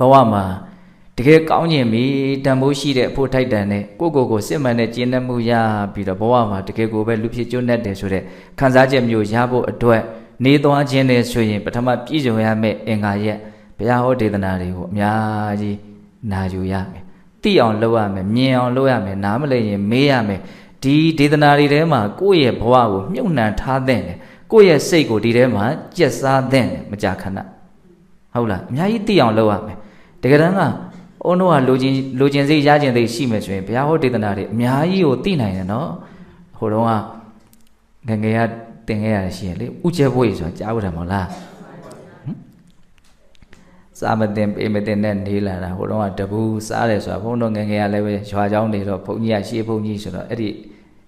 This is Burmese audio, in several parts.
ဘဝမှာတကယ်ကောင်းကျင်ပြီတန်ဖိုးရှိတဲ့အဖို့ထိုက်တန်တဲ့ကိုယ့်ကိုယ်ကိုစစ်မှန်တဲ့ကျင့်တတ်မှုရပြီးတော့ဘဝမှာတကယ်ကိုပဲလူဖြစ်ကျွတ်တတ်တယ်ဆိုတဲ့ခံစားချက်မျိုးရဖို့အတွက်နေသွားခြင်းနဲ့ဆိုရင်ပထမပြည့်စုံရမယ့်အင်္ဂါရက်ဘုရားဟောဒေသနာတွေကိုအများကြီးနာယူရမယ်သိအောင်လုပ်ရမယ်မြင်အောင်လုပ်ရမယ်နားမလည်ရင်မေးရမယ်ဒီဒေသနာတွေထဲမှာကိုယ့်ရဲ့ဘဝကိုမြုပ်နှံထားတဲ့တယ်ကိုယ့်ရဲ့စိတ်ကိုဒီထဲမှာကြက်စားတဲ့တယ်မကြာခဏဟုတ်လားအများကြီးသိအောင်လုပ်ရမယ် တကယ်တမ်းကအုံတို့ကလိုချင်လိုချင်စိတ်ရချင်စိတ်ရှိမယ်ဆိုရင်ဘုရားဟောဒေသနာတွေအများကြီးကိုသိနိုင်တယ်နော်ဟိုတော့ကငငယ်ကတင်ခဲ့ရတယ်ရှိရလေဥကျဲဘွေဆိုတာကြားဘူးတယ်မဟုတ်လားစားမတင်ပေးမတင်နဲ့နေလာတာဟိုတော့ကတပူးစားတယ်ဆိုတာဘုန်းတော်ငယ်ငယ်ကလည်းပဲရွာเจ้าနေတော့ဘုန်းကြီးကရှေးဘုန်းကြီးဆိုတော့အဲ့ဒီ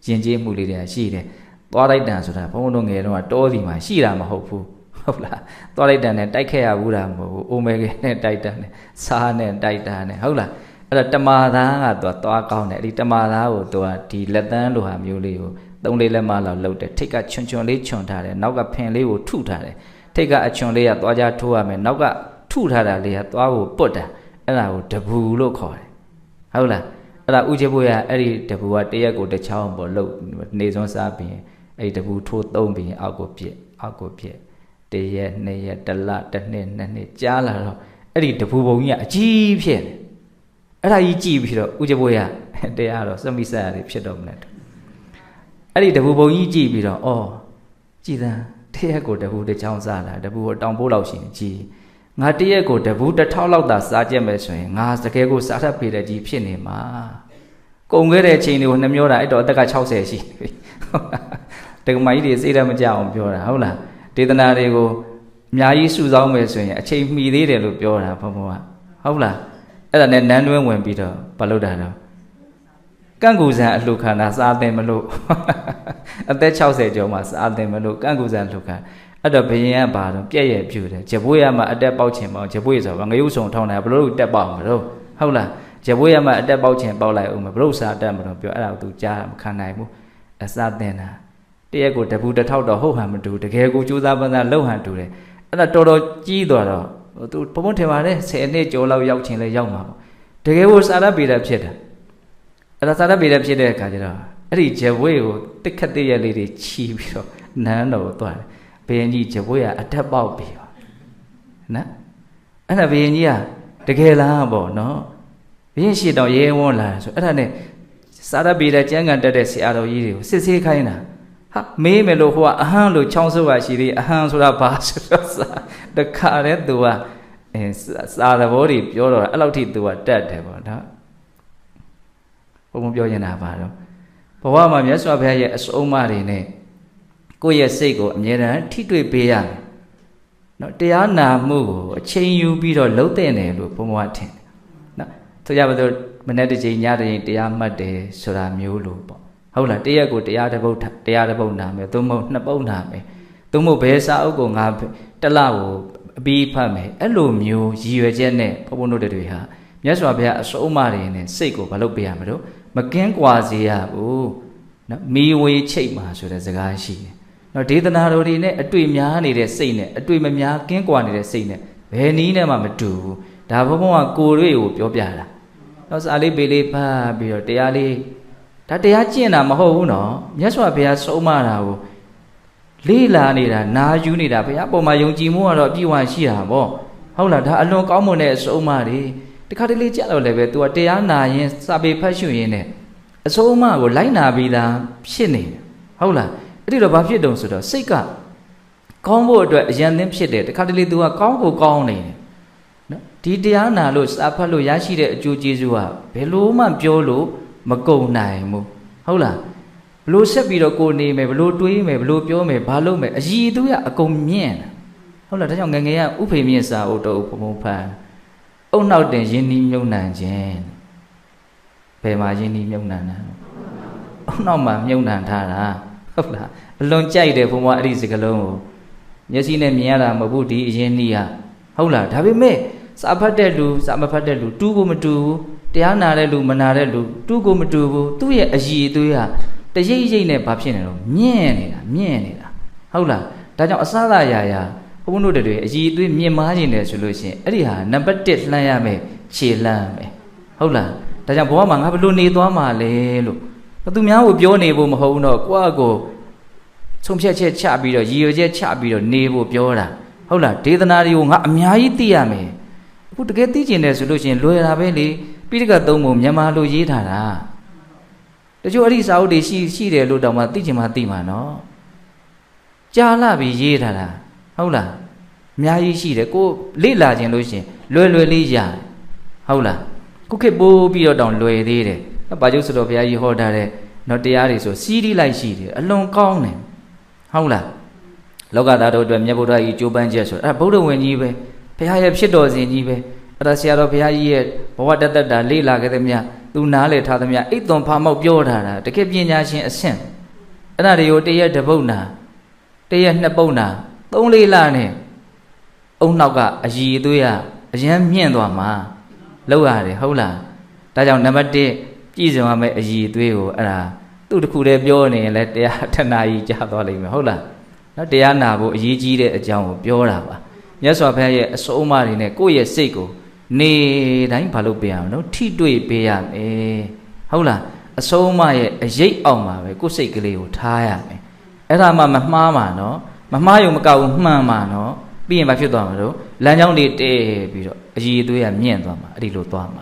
ယဉ်ကျေးမှုလေးတွေကရှိတယ်သွားလိုက်တန်ဆိုတာဘုန်းတော်ငယ်တော့တောစီမှာရှိတာမဟုတ်ဘူး ဟုတ်လားသွားလိုက်တန်နဲ့တိုက်ခဲ့ရဘူးတာမဟုတ်ဘူးအိုမဲကနဲ့တိုက်တန်နဲ့စားနဲ့တိုက်တာနဲ့ဟုတ်လားအဲ့တော့တမာသားကသူကသွားကောင်းတယ်အဲ့ဒီတမာသားကိုသူကဒီလက်တန်းလိုဟာမျိုးလေးကိုသုံးလေးလက်မလောက်လှုပ်တယ်ထိတ်ကချွန်ချွန်လေးချွန်ထားတယ်နောက်ကဖင်လေးကိုထုထားတယ်ထိတ်ကအချွန်လေးကသွားကြထိုးရမယ်နောက်ကထုထားတာလေးကသွားကိုပုတ်တာအဲ့ဒါကိုတပူလို့ခေါ်တယ်ဟုတ်လားအဲ့ဒါဥချေဖို့ရအဲ့ဒီတပူကတရက်ကိုတစ်ချောင်းပေါ်လှုပ်နေစွန်းစားပြီးအဲ့ဒီတပူထိုးသုံးပြီးအောက်ကိုပြစ်အောက်ကိုပြစ် တရက်နှစ်ရက်တစ်လတစ်နှစ်နှစ်နှစ်ကြားလာတော့အဲ့ဒီတပူပုံကြီးကအကြီးဖြစ်တယ်အဲ့ဒါကြီးကြည့်ပြီးတော့ဥချေဖို့ရတရားတော့စမိဆက်ရဖြစ်တော့မလဲအဲ့ဒီတပူပုံကြီးကြည့်ပြီးတော့အော်ကြည်သံတရက်ကိုတပူတစ်ချောင်းစားလာတပူကိုတောင်ပိုးလောက်ရှင်ကြည်ငါတရက်ကိုတပူတစ်ထောက်လောက်သာစားကြက်မယ်ဆိုရင်ငါစကဲကိုစားတတ်ပေတဲ့ကြီးဖြစ်နေမှာကုံခဲ့တဲ့ချိန်တွေကိုနှမျောတာအဲ့တော့အသက်က60ရှိပြီတက္ကမကြီးတွေစိတ်ရမကြအောင်ပြောတာဟုတ်လား ဒေသနာတွေကိုအများကြီးစုဆောင်းမယ်ဆိုရင်အချိန်မီသေးတယ်လို့ပြောတာဘုံဘုံကဟုတ်လားအဲ့ဒါနဲ့နန်းတွင်းဝင်ပြီးတော့မလုပ်တာတော့ကန့်ကူဆန်အလှခန္ဓာစားတယ်မလို့အသက်60ကျော်မှစားတယ်မလို့ကန့်ကူဆန်လှခန္ဓာအဲ့တော့ဘယင်ကဘာတော့ပြက်ရဲ့ပြူတယ်ဂျပွေးရမှာအတက်ပေါက်ချင်ပေါက်ဂျပွေးဆိုတော့ငရုပ်ဆောင်ထောင်းတယ်ဘလို့တက်ပေါက်မလို့ဟုတ်လားဂျပွေးရမှာအတက်ပေါက်ချင်ပေါက်လိုက်အောင်မဘလို့စားတက်မလို့ပြောအဲ့ဒါကို तू ကြားမခံနိုင်ဘူးအစားတင်တာ တရက်ကိုတပူတစ်ထောက်တော့ဟုတ်ဟန်မတူတကယ်ကိုကြိုးစားပန်းစားလှုပ်ဟန်တူတယ်အဲ့ဒါတော်တော်ကြီးသွားတော့ तू ဘုံဘုံထင်ပါတယ်10နှစ်ကျော်လောက်ရောက်ချင်လဲရောက်မှာပေါ့တကယ်ကိုစားရပေတာဖြစ်တာအဲ့ဒါစားရပေတာဖြစ်တဲ့အခါကျတော့အဲ့ဒီဂျပွေးကိုတစ်ခက်တည်းရလေးတွေချီပြီးတော့နန်းတော်ကိုသွားတယ်ဘယင်ကြီးဂျပွေးကအထက်ပေါက်ပြီပါနော်အဲ့ဒါဘယင်ကြီးကတကယ်လားပေါ့နော်ဘယင်ရှိတော့ရဲဝန်းလာဆိုအဲ့ဒါနဲ့စားရပေတဲ့ကျမ်းဂန်တက်တဲ့ဆရာတော်ကြီးတွေကိုစစ်ဆေးခိုင်းတာ ဟာမေးမယ်လို့ဟိုကအဟမ်းလို့ချောင်းဆုပ်ရရှိသေးအဟမ်းဆိုတာဘာဆိုတော့စာတခါတည်းသူကအဲစာသဘောတွေပြောတော့အဲ့လောက်ထိသူကတက်တယ်ပေါ့နော်ဘုံဘုံပြောနေတာပါတော့ဘဝမှာမြတ်စွာဘုရားရဲ့အစုံအမတွေနဲ့ကိုယ့်ရဲ့စိတ်ကိုအမြဲတမ်းထိတွေ့ပေးရမယ်နော်တရားနာမှုကိုအချိန်ယူပြီးတော့လှုပ်တဲ့တယ်လို့ဘုံဘဝထင်တယ်နော်ဆိုကြပါစို့မနေ့တစ်ချိန်ညတစ်ချိန်တရားမှတ်တယ်ဆိုတာမျိုးလို့ပေါ့ ဟုတ်လားတရက်ကိုတရားတစ်ပုဒ်တရားတစ်ပုဒ်နာမယ်သို့မဟုတ်နှစ်ပုဒ်နာမယ်သို့မဟုတ်ဘယ်စာအုပ်ကိုငါတစ်လကိုအပြီးဖတ်မယ်အဲ့လိုမျိုးရည်ရွယ်ချက်နဲ့ဘုံဘုံတို့တွေဟာမြတ်စွာဘုရားအစုံအမတွေနဲ့စိတ်ကိုမလုပ်ပေးရမလို့မကင်းကွာစေရဘူးနော်မီဝေချိတ်မှာဆိုတဲ့စကားရှိတယ်နော်ဒေသနာတော်တွေနဲ့အတွေ့များနေတဲ့စိတ်နဲ့အတွေ့မများကင်းကွာနေတဲ့စိတ်နဲ့ဘယ်နည်းနဲ့မှမတူဘူးဒါဘုံဘုံကကိုယ်တွေကိုပြောပြတာနော်စာလေးပေလေးဖတ်ပြီးတော့တရားလေး ဒါတရားကျင့်တာမဟုတ်ဘူးနော်မြတ်စွာဘုရားဆုံးမတာကိုလေးလာနေတာနာယူနေတာဘုရားပုံမှာယုံကြည်မှုကတော့အပြည့်အဝရှိတာပေါ့ဟုတ်လားဒါအလွန်ကောင်းမွန်တဲ့အဆုံးအမတွေတခါတလေကြက်တော့လည်းပဲ तू ကတရားနာရင်စာပေဖတ်ရှုရင်နဲ့အဆုံးအမကိုလိုက်နာပြီးသားဖြစ်နေတယ်ဟုတ်လားအဲ့ဒီတော့ဘာဖြစ်တုံဆိုတော့စိတ်ကကောင်းဖို့အတွက်အယံသင်းဖြစ်တယ်တခါတလေ तू ကကောင်းကိုကောင်းနေတယ်နော်ဒီတရားနာလို့စာဖတ်လို့ရရှိတဲ့အကျိုးကျေးဇူးကဘယ်လို့မှပြောလို့ မကုန်နိုင်ဘူးဟုတ်လားဘလို့ဆက်ပြီးတော့ကိုနေမယ်ဘလို့တွေးမယ်ဘလို့ပြောမယ်ဘာလုပ်မယ်အည်သူရအကုန်မြင့်ဟုတ်လားဒါကြောင့်ငငယ်ကဥဖေမြင့်စာဥတော်ဥပမုံဖန်အုံနောက်တင်ယင်းနီးမြုံနှံခြင်းဘယ်မှာယင်းနီးမြုံနှံတာအုံနောက်မှာမြုံနှံထားတာဟုတ်လားအလွန်ကြိုက်တယ်ဘုံဘအဲ့ဒီစကလုံးကိုမျက်စိနဲ့မြင်ရတာမဟုတ်ဘူးဒီအရင်နီးဟာဟုတ်လားဒါပေမဲ့စာဖတ်တဲ့လူစာမဖတ်တဲ့လူတူးကိုမတူဘူး တရားနာတဲ့လူမနာတဲ့လူတူးကိုမတူဘူးသူ့ရဲ့အည်အသွေးဟာတရိပ်ရိပ်နဲ့ဘာဖြစ်နေတော့မြင့်နေတာမြင့်နေတာဟုတ်လားဒါကြောင့်အစသာယာယာဘုန်းတို့တွေအည်အသွေးမြင်မားခြင်းတယ်ဆိုလို့ရှိရင်အဲ့ဒီဟာနံပါတ်1လှမ်းရမယ်ခြေလှမ်းမယ်ဟုတ်လားဒါကြောင့်ဘဝမှာငါဘယ်လိုနေသွားမှာလဲလို့ဘသူများကိုပြောနေဖို့မဟုတ်ဘူးတော့ကိုယ့်အကိုဆုံးဖြတ်ချက်ချပြီးတော့ရည်ရွယ်ချက်ချပြီးတော့နေဖို့ပြောတာဟုတ်လားဒေသနာတွေကိုငါအများကြီးသိရမယ်အခုတကယ်သိကျင်တယ်ဆိုလို့ရှိရင်လွယ်တာပဲလေ ပိဋကတ်သုံးပုံမြန်မာလိုရေးထားတာတချို့အဲ့ဒီစာအုပ်တွေရှိရှိတယ်လို့တောင်မှသိချင်မှသိမှာနော်ကြာလာပြီးရေးထားတာဟုတ်လားအများကြီးရှိတယ်ကိုလေ့လာခြင်းလို့ရှိရင်လွယ်လွယ်လေးရတယ်ဟုတ်လားခုခေတ်ပိုးပြီးတော့တောင်လွယ်သေးတယ်ဘာကျုပ်ဆိုတော့ဘုရားကြီးဟောထားတဲ့နော်တရားတွေဆိုစီးရီးလိုက်ရှိတယ်အလွန်ကောင်းတယ်ဟုတ်လားလောကသားတို့အတွက်မြတ်ဗုဒ္ဓကြီးကြိုးပမ်းချက်ဆိုအဲ့ဒါဗုဒ္ဓဝင်ကြီးပဲဘုရားရဲ့ဖြစ်တော်စဉ်ကြီးပဲ အဲ့ဒါဆရာတော်ဘုရားကြီးရဲ့ဘဝတသက်တာလေ့လာခဲ့တဲ့မြတ်သူနားလေထားသမျှအိတ်သွန်ဖာမောက်ပြောထားတာတကယ်ပညာရှင်အဆင့်အဲ့ဒါတွေကိုတရက်တစ်ပုတ်နာတရက်နှစ်ပုတ်နာသုံးလေးလနဲ့အုံနောက်ကအည်အသွေးကအရန်မြင့်သွားမှာလောက်ရတယ်ဟုတ်လားဒါကြောင့်နံပါတ်1ကြည်စုံရမယ့်အည်အသွေးကိုအဲ့ဒါသူ့တစ်ခုတည်းပြောနေရင်လည်းတရားထနာကြီးကြားသွားလိမ့်မယ်ဟုတ်လားနော်တရားနာဖို့အရေးကြီးတဲ့အကြောင်းကိုပြောတာပါမြတ်စွာဘုရားရဲ့အစိုးအမတွေနဲ့ကိုယ့်ရဲ့စိတ်ကို နေတိုင်းဘာလို့ပေးရမလဲထိတွေ့ပေးရမယ်ဟုတ်လားအဆုံးအမရဲ့အရေးအောင်မှာပဲကိုယ့်စိတ်ကလေးကိုထားရမယ်အဲ့ဒါမှမမှားမှာနော်မမှားရုံမကဘူးမှန်မှာနော်ပြီးရင်ဘာဖြစ်သွားမှာလို့လမ်းကြောင်းတွေတည့်ပြီးတော့အည်အသွေးကမြင့်သွားမှာအဲ့ဒီလိုသွားမှာ